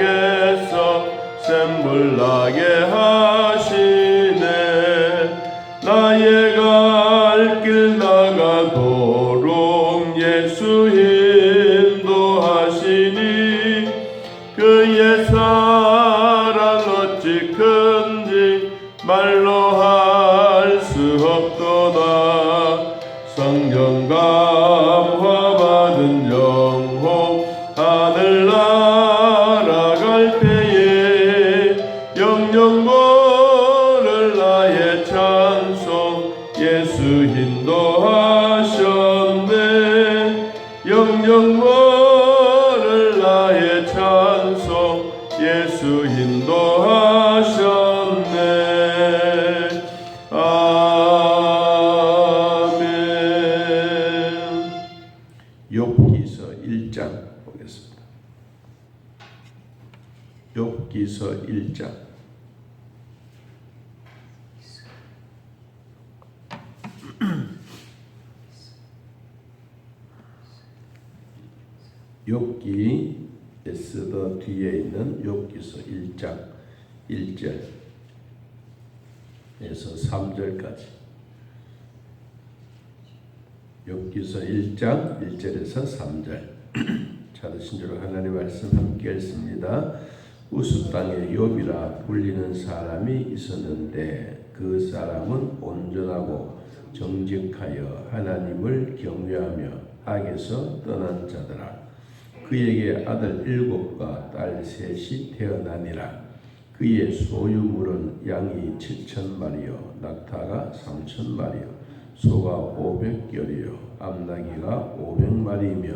반석에서 샘물 나게 하 예수 인도 욥기 에스더 뒤에 있는 욥기서 1장 1절에서 3절까지 욥기서 1장 1절에서 3절 찾으신 줄 하나님 말씀 함께 읽습니다. 우스 땅에 욥이라 불리는 사람이 있었는데 그 사람은 온전하고 정직하여 하나님을 경외하며 악에서 떠난 자더라. 그에게 아들 일곱과 딸 셋이 태어나니라. 그의 소유물은 양이 칠천 마리요, 낙타가 삼천 마리요, 소가 오백 결이요, 암나기가 오백 마리이며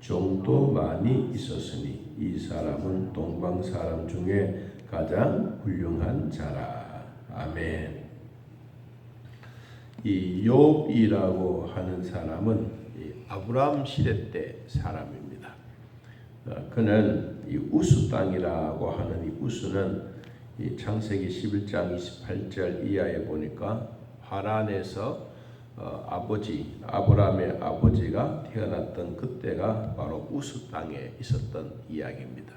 종도 많이 있었으니 이 사람은 동방 사람 중에 가장 훌륭한 자라. 아멘. 이 욥이라고 하는 사람은 이 아브라함 시대 때 사람입니다. 어, 그는 이 우스 땅이라고 하는 이 우스는 이 창세기 11장 28절 이하에 보니까 하란에서 어, 아버지 아브라함의 아버지가 태어났던 그때가 바로 우스 땅에 있었던 이야기입니다.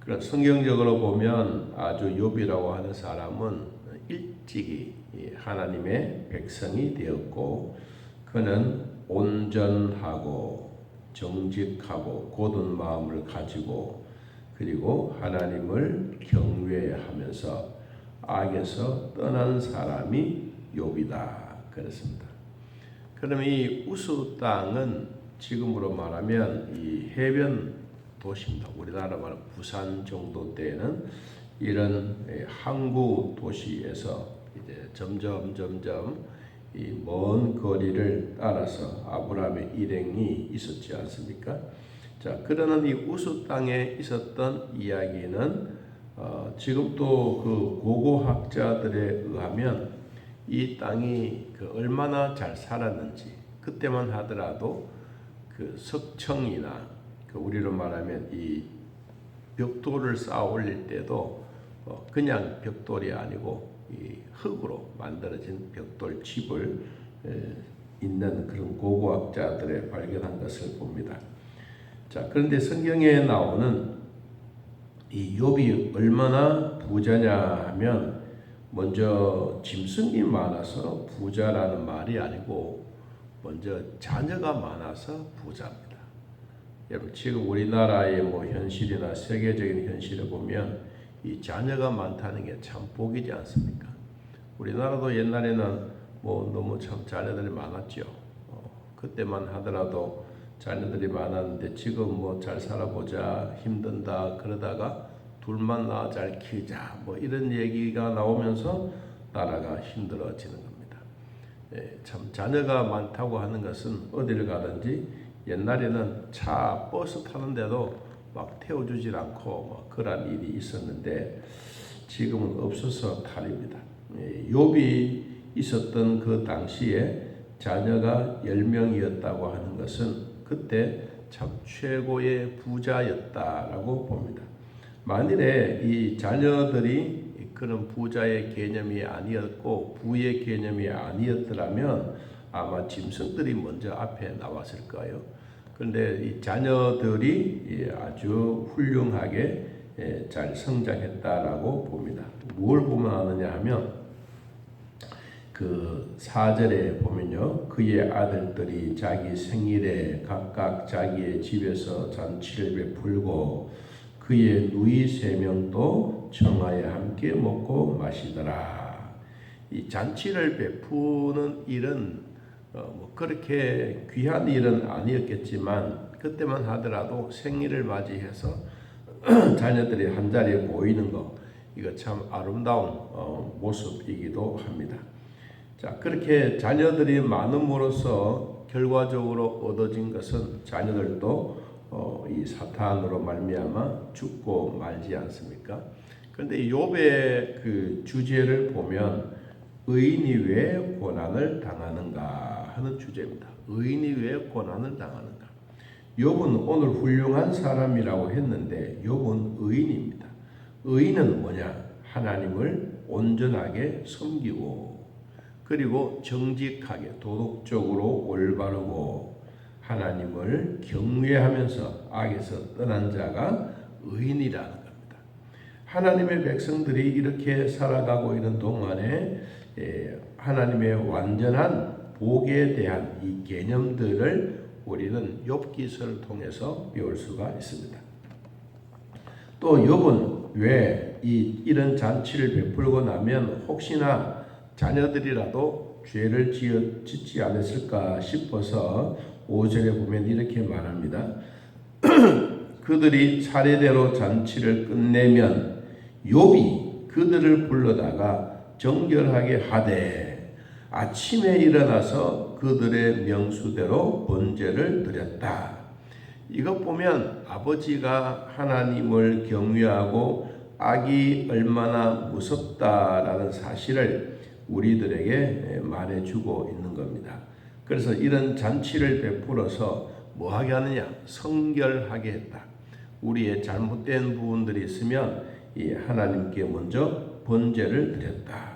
그런 성경적으로 보면 아주 욥이라고 하는 사람은 일찍이 이 하나님의 백성이 되었고 그는 온전하고 정직하고 고든 마음을 가지고 그리고 하나님을 경외하면서 악에서 떠난 사람이 욥이다 그렇습니다. 그럼 이 우수 땅은 지금으로 말하면 이 해변 도시입니다. 우리나라 말로 부산 정도 때는 이런 항구 도시에서 이제 점점 점점 이 먼 거리를 따라서 아브라함의 일행이 있었지 않습니까? 자, 그러는 이 우수 땅에 있었던 이야기는 어, 지금도 그 고고학자들에 의하면 이 땅이 그 얼마나 잘 살았는지 그때만 하더라도 그 석청이나 그 우리로 말하면 이 벽돌을 쌓아 올릴 때도 어, 그냥 벽돌이 아니고 이 흙으로 만들어진 벽돌 집을 에, 있는 그런 고고학자들의 발견한 것을 봅니다. 자, 그런데 성경에 나오는 이 욥이 얼마나 부자냐 하면 먼저 짐승이 많아서 부자라는 말이 아니고 먼저 자녀가 많아서 부자입니다. 여러분 지금 우리나라의 뭐 현실이나 세계적인 현실을 보면 이 자녀가 많다는 게 참 복이지 않습니까? 우리나라도 옛날에는 뭐 너무 참 자녀들이 많았죠. 어, 그때만 하더라도 자녀들이 많았는데 지금 뭐 잘 살아보자 힘든다 그러다가 둘만 낳아 잘 키우자 뭐 이런 얘기가 나오면서 나라가 힘들어지는 겁니다. 예, 참 자녀가 많다고 하는 것은 어디를 가든지 옛날에는 차 버스 타는데도 막 태워주질 않고 뭐 그런 일이 있었는데 지금은 없어서 탈입니다. 예, 욥이 있었던 그 당시에 자녀가 10명이었다고 하는 것은 그때 참 최고의 부자였다라고 봅니다. 만일에 이 자녀들이 그런 부자의 개념이 아니었고 부의 개념이 아니었더라면 아마 짐승들이 먼저 앞에 나왔을 거예요. 그런데 이 자녀들이 아주 훌륭하게 예, 잘 성장했다라고 봅니다. 뭘 보면 아느냐 하면 그 4절에 보면요. 그의 아들들이 자기 생일에 각각 자기의 집에서 잔치를 베풀고 그의 누이 세 명도 청하에 함께 먹고 마시더라. 이 잔치를 베푸는 일은 어, 뭐 그렇게 귀한 일은 아니었겠지만 그때만 하더라도 생일을 맞이해서 자녀들이 한 자리에 모이는 거 이거 참 아름다운 어, 모습이기도 합니다. 자 그렇게 자녀들이 많음으로써 결과적으로 얻어진 것은 자녀들도 어, 이 사탄으로 말미암아 죽고 말지 않습니까? 그런데 욥의 그 주제를 보면 의인이 왜 고난을 당하는가 하는 주제입니다. 의인이 왜 고난을 당하는가? 욥은 오늘 훌륭한 사람이라고 했는데 욥은 의인입니다. 의인은 뭐냐? 하나님을 온전하게 섬기고 그리고 정직하게 도덕적으로 올바르고 하나님을 경외하면서 악에서 떠난 자가 의인이라는 겁니다. 하나님의 백성들이 이렇게 살아가고 있는 동안에 예, 하나님의 완전한 복에 대한 이 개념들을 우리는 욥기서를 통해서 배울 수가 있습니다. 또 욥은 왜 이 이런 잔치를 베풀고 나면 혹시나 자녀들이라도 죄를 지어 짓지 않았을까 싶어서 5절에 보면 이렇게 말합니다. 그들이 차례대로 잔치를 끝내면 욥이 그들을 불러다가 정결하게 하되 아침에 일어나서 그들의 명수대로 번제를 드렸다. 이것 보면 아버지가 하나님을 경외하고 악이 얼마나 무섭다라는 사실을 우리들에게 말해주고 있는 겁니다. 그래서 이런 잔치를 베풀어서 뭐 하게 하느냐? 성결하게 했다. 우리의 잘못된 부분들이 있으면 이 하나님께 먼저 번제를 드렸다.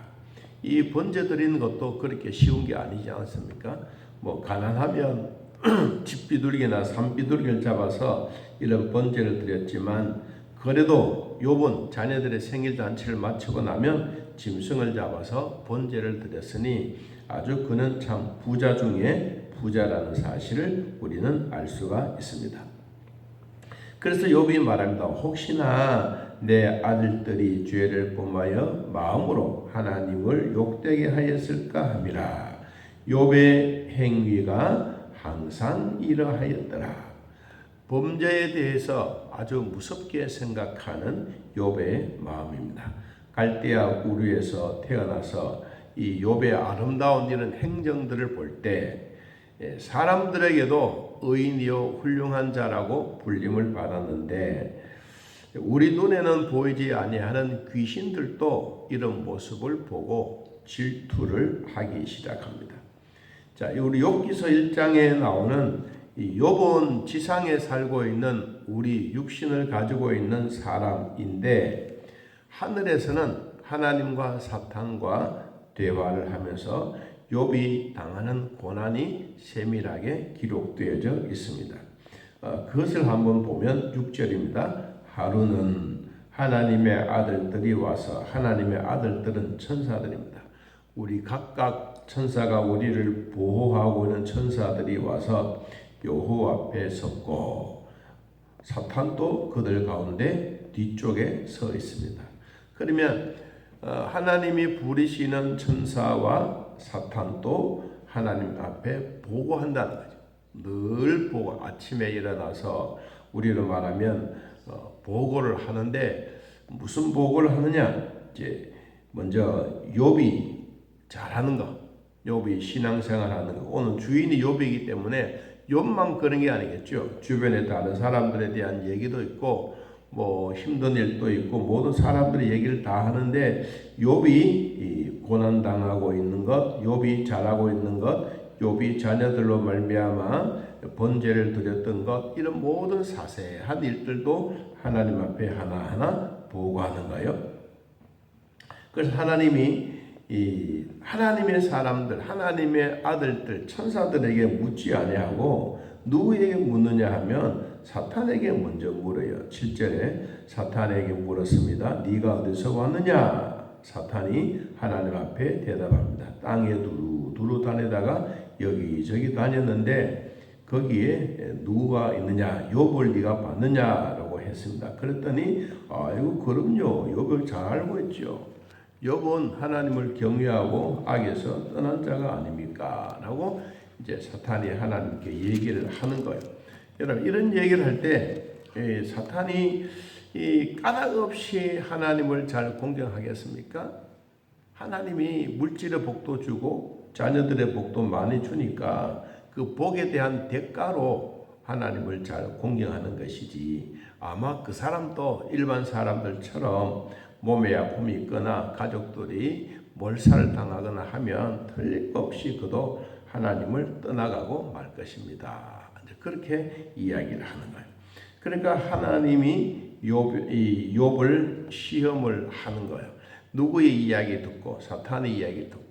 이 번제 드리는 것도 그렇게 쉬운 게 아니지 않습니까? 뭐 가난하면 집 비둘기나 산 비둘기를 잡아서 이런 번제를 드렸지만 그래도 요번 자녀들의 생일 잔치를 마치고 나면 짐승을 잡아서 번제를 드렸으니 아주 그는 참 부자 중에 부자라는 사실을 우리는 알 수가 있습니다. 그래서 욥이 말합니다. 혹시나 내 아들들이 죄를 범하여 마음으로 하나님을 욕되게 하였을까 함이라. 욥의 행위가 항상 이러하였더라. 범죄에 대해서 아주 무섭게 생각하는 욥의 마음입니다. 갈대아 우르에서 태어나서 이 욥의 아름다운 이런 행정들을 볼때 예, 사람들에게도 의인이요 훌륭한 자라고 불림을 받았는데 우리 눈에는 보이지 아니하는 귀신들도 이런 모습을 보고 질투를 하기 시작합니다. 자, 우리 욥기서 1장에 나오는 이 욥은 지상에 살고 있는 우리 육신을 가지고 있는 사람인데 하늘에서는 하나님과 사탄과 대화를 하면서 욥이 당하는 고난이 세밀하게 기록되어져 있습니다. 어, 그것을 한번 보면 6절입니다. 하루는 하나님의 아들들이 와서 하나님의 아들들은 천사들입니다. 우리 각각 천사가 우리를 보호하고 있는 천사들이 와서 여호 앞에 섰고 사탄도 그들 가운데 뒤쪽에 서 있습니다. 그러면 어, 하나님이 부리시는 천사와 사탄도 하나님 앞에 보고한다는 거죠. 늘 보고 아침에 일어나서 우리로 말하면 어, 보고를 하는데 무슨 보고를 하느냐? 이제 먼저 욥이 잘하는 거, 욥이 신앙생활하는 거. 오늘 주인이 욥이기 때문에 욥만 그런 게 아니겠죠. 주변에 다른 사람들에 대한 얘기도 있고 뭐 힘든 일도 있고 모든 사람들의 얘기를 다 하는데 욥이 고난 당하고 있는 것, 욥이 잘하고 있는 것, 욥이 자녀들로 말미암아 번제를 드렸던 것 이런 모든 사세한 일들도 하나님 앞에 하나하나 보고하는 거예요. 그래서 하나님이 이 하나님의 사람들, 하나님의 아들들, 천사들에게 묻지 아니하고 누구에게 묻느냐 하면 사탄에게 먼저 물어요. 7절에 사탄에게 물었습니다. 네가 어디서 왔느냐? 사탄이 하나님 앞에 대답합니다. 땅에 두루 두루 다니다가 여기저기 다녔는데 거기에 누가 있느냐? 욥을 네가 봤느냐라고 했습니다. 그랬더니 아이고 그럼요. 욥을 잘 알고 있죠. 욥은 하나님을 경외하고 악에서 떠난 자가 아닙니까? 라고 이제 사탄이 하나님께 얘기를 하는 거예요. 여러분 이런 얘기를 할 때 사탄이 이 까닭 없이 하나님을 잘 공경하겠습니까? 하나님이 물질의 복도 주고 자녀들의 복도 많이 주니까 그 복에 대한 대가로 하나님을 잘 공경하는 것이지 아마 그 사람도 일반 사람들처럼 몸에 아픔이 있거나 가족들이 몰살을 당하거나 하면 틀림없이 그도 하나님을 떠나가고 말 것입니다. 그렇게 이야기를 하는 거예요. 그러니까 하나님이 욥, 이 욥을 시험을 하는 거예요. 누구의 이야기 듣고 사탄의 이야기 듣고.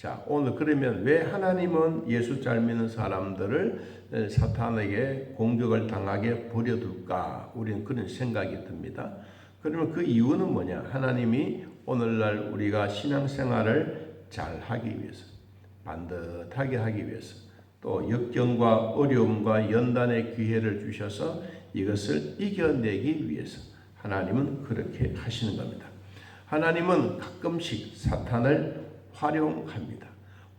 자 오늘 그러면 왜 하나님은 예수 잘 믿는 사람들을 사탄에게 공격을 당하게 버려둘까? 우리는 그런 생각이 듭니다. 그러면 그 이유는 뭐냐? 하나님이 오늘날 우리가 신앙생활을 잘 하기 위해서, 반듯하게 하기 위해서, 또 역경과 어려움과 연단의 기회를 주셔서 이것을 이겨내기 위해서 하나님은 그렇게 하시는 겁니다. 하나님은 가끔씩 사탄을 활용합니다.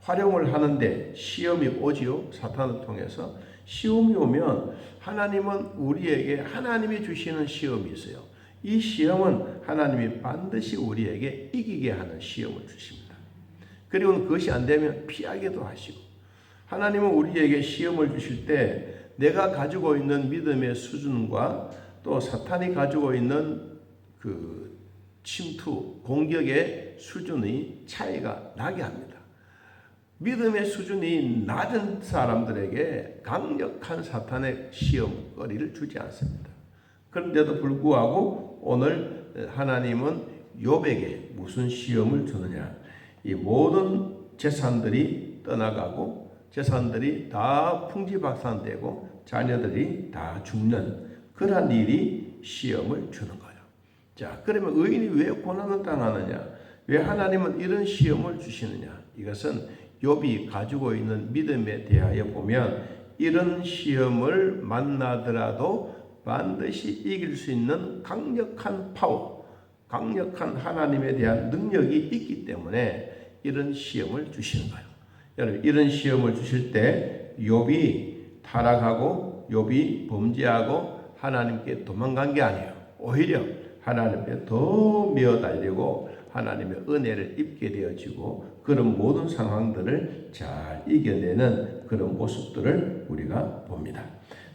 활용을 하는데 시험이 오지요. 사탄을 통해서 시험이 오면 하나님은 우리에게 하나님이 주시는 시험이 있어요. 이 시험은 하나님이 반드시 우리에게 이기게 하는 시험을 주십니다. 그리고 그것이 안 되면 피하게도 하시고 하나님은 우리에게 시험을 주실 때 내가 가지고 있는 믿음의 수준과 또 사탄이 가지고 있는 그 침투, 공격의 수준이 차이가 나게 합니다. 믿음의 수준이 낮은 사람들에게 강력한 사탄의 시험거리를 주지 않습니다. 그런데도 불구하고 오늘 하나님은 욥에게 무슨 시험을 주느냐? 이 모든 재산들이 떠나가고 재산들이 다 풍지박산되고 자녀들이 다 죽는 그러한 일이 시험을 주는 거예요. 자, 그러면 의인이 왜 고난을 당하느냐? 왜 하나님은 이런 시험을 주시느냐? 이것은 욥이 가지고 있는 믿음에 대하여 보면 이런 시험을 만나더라도 반드시 이길 수 있는 강력한 파워, 강력한 하나님에 대한 능력이 있기 때문에 이런 시험을 주시는 거예요. 여러분 이런 시험을 주실 때 욥이 타락하고 욥이 범죄하고 하나님께 도망간 게 아니에요. 오히려 하나님께 더 미어 달리고 하나님의 은혜를 입게 되어지고 그런 모든 상황들을 잘 이겨내는 그런 모습들을 우리가 봅니다.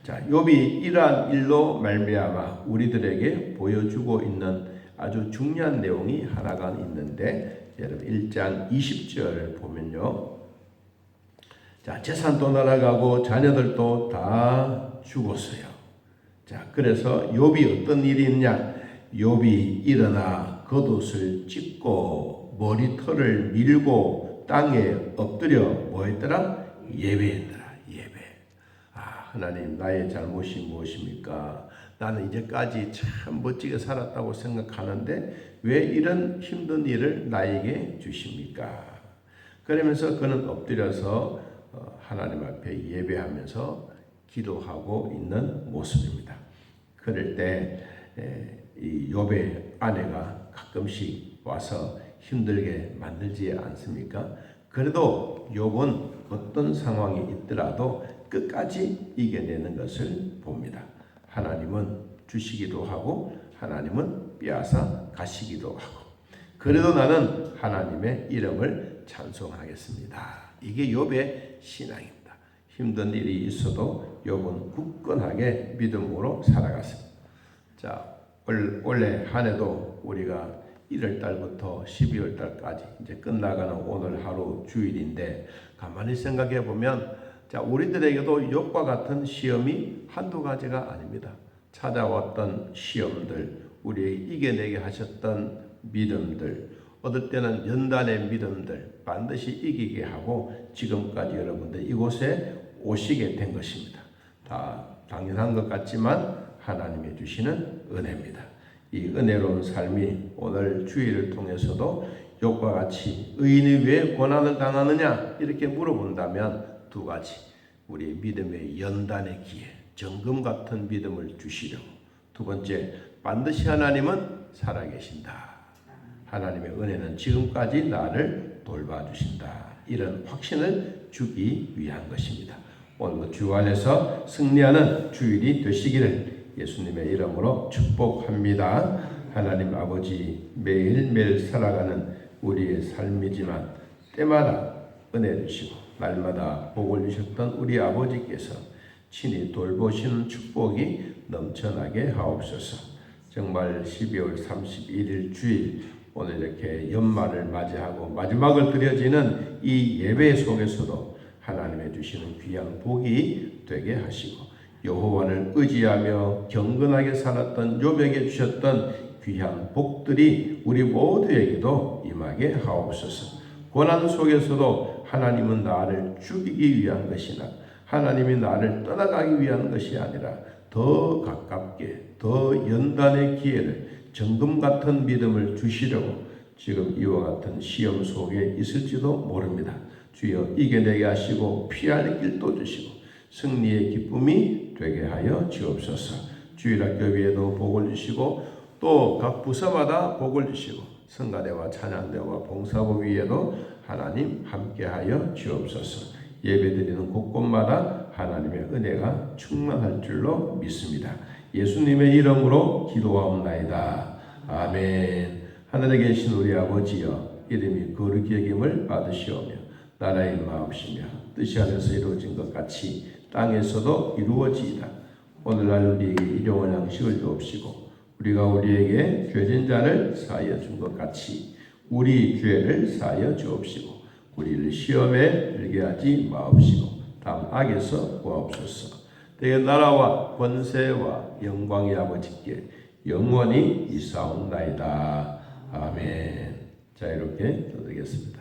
자, 욥이 이러한 일로 말미암아 우리들에게 보여주고 있는 아주 중요한 내용이 하나가 있는데 여러분 1장 20절 보면요. 자, 재산도 날아가고 자녀들도 다 죽었어요. 자, 그래서 욥이 어떤 일이 있냐? 욥이 일어나 겉옷을 찢고 머리털을 밀고 땅에 엎드려 뭐 했더라? 예배했더라. 하나님 나의 잘못이 무엇입니까? 나는 이제까지 참 멋지게 살았다고 생각하는데 왜 이런 힘든 일을 나에게 주십니까? 그러면서 그는 엎드려서 어, 하나님 앞에 예배하면서 기도하고 있는 모습입니다. 그럴 때이 욥의 아내가 가끔씩 와서 힘들게 만들지 않습니까? 그래도 욥은 어떤 상황이 있더라도 끝까지 이겨내는 것을 봅니다. 하나님은 주시기도 하고 하나님은 빼앗아 가시기도 하고 그래도 나는 하나님의 이름을 찬송하겠습니다. 이게 욥의 신앙입니다. 힘든 일이 있어도 욥은 굳건하게 믿음으로 살아갔습니다. 자, 올- 올해 한 해도 우리가 1월 달부터 12월 달까지 이제 끝나가는 오늘 하루 주일인데 가만히 생각해 보면 자, 우리들에게도 욥과 같은 시험이 한두 가지가 아닙니다. 찾아왔던 시험들, 우리 이겨내게 하셨던 믿음들, 어떨 때는 연단의 믿음들 반드시 이기게 하고 지금까지 여러분들 이곳에 오시게 된 것입니다. 다 당연한 것 같지만 하나님이 주시는 은혜입니다. 이 은혜로운 삶이 오늘 주일을 통해서도 욕과 같이 의인이 왜 고난을 당하느냐 이렇게 물어본다면 두 가지 우리 믿음의 연단의 기회 정금 같은 믿음을 주시려고 두 번째 반드시 하나님은 살아계신다. 하나님의 은혜는 지금까지 나를 돌봐주신다. 이런 확신을 주기 위한 것입니다. 오늘 주 안에서 승리하는 주일이 되시기를 예수님의 이름으로 축복합니다. 하나님 아버지 매일매일 살아가는 우리의 삶이지만 때마다 은혜 주시고 날마다 복을 주셨던 우리 아버지께서 친히 돌보시는 축복이 넘쳐나게 하옵소서. 정말 12월 31일 주일 오늘 이렇게 연말을 맞이하고 마지막을 드려지는 이 예배 속에서도 하나님의 주시는 귀한 복이 되게 하시고 여호와를 의지하며 경건하게 살았던 욥에게 주셨던 귀한 복들이 우리 모두에게도 임하게 하옵소서. 고난 속에서도 하나님은 나를 죽이기 위한 것이나 하나님이 나를 떠나가기 위한 것이 아니라 더 가깝게 더 연단의 기회를 정금 같은 믿음을 주시려고 지금 이와 같은 시험 속에 있을지도 모릅니다. 주여 이겨내게 하시고 피할 길도 주시고 승리의 기쁨이 되게 하여 주옵소서. 주일학교 위에도 복을 주시고 또 각 부서마다 복을 주시고 성가대와 찬양대와 봉사부 위에도 하나님 함께하여 주옵소서. 예배드리는 곳곳마다 하나님의 은혜가 충만할 줄로 믿습니다. 예수님의 이름으로 기도하옵나이다. 아멘. 하늘에 계신 우리 아버지여 이름이 거룩히 여김을 받으시오며 나라의 마음시며 뜻이 하늘에서 이루어진 것 같이 땅에서도 이루어지이다. 오늘날 우리에게 일용할 양식을 주옵시고 우리가 우리에게 죄진 자를 사하여 준 것 같이 우리 죄를 사하여 주옵시고 우리를 시험에 들게 하지 마옵시고 다음 악에서 구하옵소서. 대의 나라와 권세와 영광의 아버지께 영원히 이사옵나이다. 아멘. 자 이렇게 드리겠습니다.